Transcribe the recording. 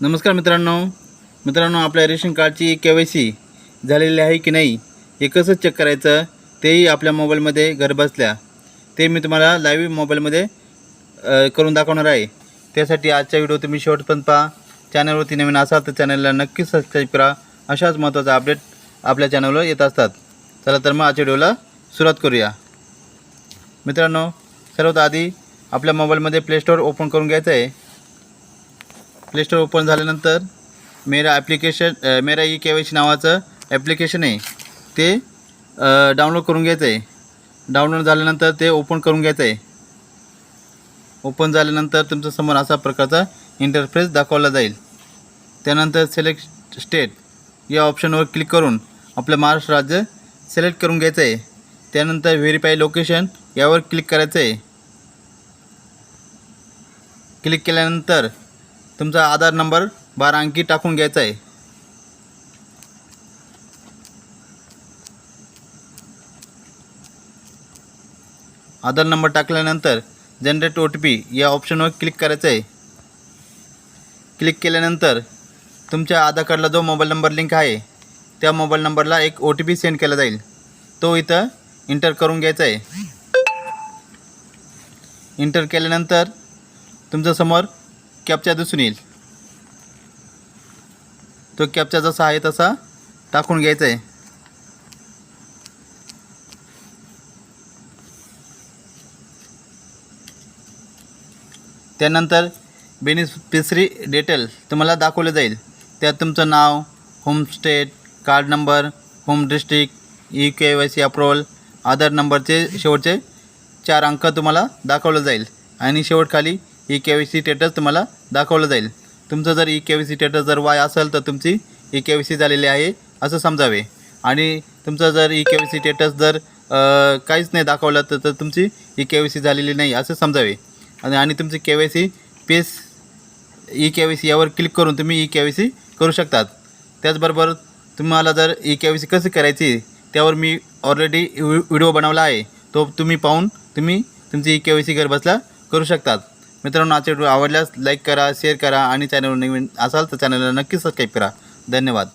नमस्कार मित्रांनो. मित्रांनो आपल्या रेशन कार्डची के वाय सी झालेली आहे की नाही हे कसं चेक करायचं तेही आपल्या मोबाईलमध्ये घरबसल्या ते मी तुम्हाला लाईव्ह मोबाईलमध्ये करून दाखवणार आहे. त्यासाठी आजचा व्हिडिओ तुम्ही शेवटपर्यंत पहा. चॅनलवरती नवीन असाल तर चॅनलला नक्की सबस्क्राईब करा. अशाच महत्त्वाचा अपडेट आपल्या चॅनलवर येत असतात. चला तर मग आजच्या व्हिडिओला सुरुवात करूया. मित्रांनो सर्वात आधी आपल्या मोबाईलमध्ये प्ले स्टोअर ओपन करून घ्यायचं आहे. प्लेस्टोर ओपन झाल्यानंतर Mera application Mera E K Y C नावाचं ॲप्लिकेशन आहे. ते डाउनलोड करून घ्यायचं आहे डाउनलोड झाल्यानंतर ते ओपन करून घ्यायचं आहे ओपन झाल्यानंतर तुमच्यासमोर असा प्रकारचा इंटरफेस दाखवला जाईल. त्यानंतर सिलेक्ट स्टेट या ऑप्शनवर क्लिक करून आपलं महाराष्ट्र राज्य सिलेक्ट करून घ्यायचं आहे त्यानंतर व्हेरीफाय लोकेशन यावर क्लिक करायचं आहे क्लिक केल्यानंतर तुमचा आधार नंबर बारा अंकी टाकून घ्यायचा आहे. आधार नंबर टाकल्यानंतर जनरेट ओ टी पी या ऑप्शनवर क्लिक करायचं आहे. क्लिक केल्यानंतर तुमच्या आधार कार्डला जो मोबाईल नंबर लिंक आहे त्या मोबाईल नंबरला एक ओ टी पी सेंड केला जाईल. तो इथं इंटर करून घ्यायचा आहे. इंटर केल्यानंतर तुमच्यासमोर कॅपचा दिसून येईल. तो कॅपचा जसा आहे तसा टाकून घ्यायचा आहे त्यानंतर बेनिफिशरी डिटेल तुम्हाला दाखवले जाईल. त्यात तुमचं नाव home state card number home district E K Y C approval Aadhaar नंबरचे शेवटचे चार अंक तुम्हाला दाखवलं जाईल. आणि शेवटखाली E K Y C status तुम्हाला दाखवलं जाईल तुमचं जर E K Y C status जर वाय असेल तर तुमची ई के वाय सी झालेली आहे असं समजावे आणि तुमचं जर E K Y C status जर काहीच नाही दाखवलं तर तर तुमची ई के वाय सी झालेली नाही असं समजावे आणि आणि तुमची K Y C face E K Y C यावर क्लिक करून तुम्ही ई के वाय सी करू शकतात त्याचबरोबर तुम्हाला जर ई के वाय सी कशी करायची त्यावर मी ऑलरेडी व्हिडिओ बनवला आहे तो तुम्ही पाहून तुम्ही तुमची ई के वाय सी घर बसला करू शकतात मित्रांनो आजचा व्हिडिओ आवडल्यास लाईक करा शेअर करा आणि चॅनलवर नवीन असाल तर चॅनलला नक्की सबस्क्राईब करा. धन्यवाद.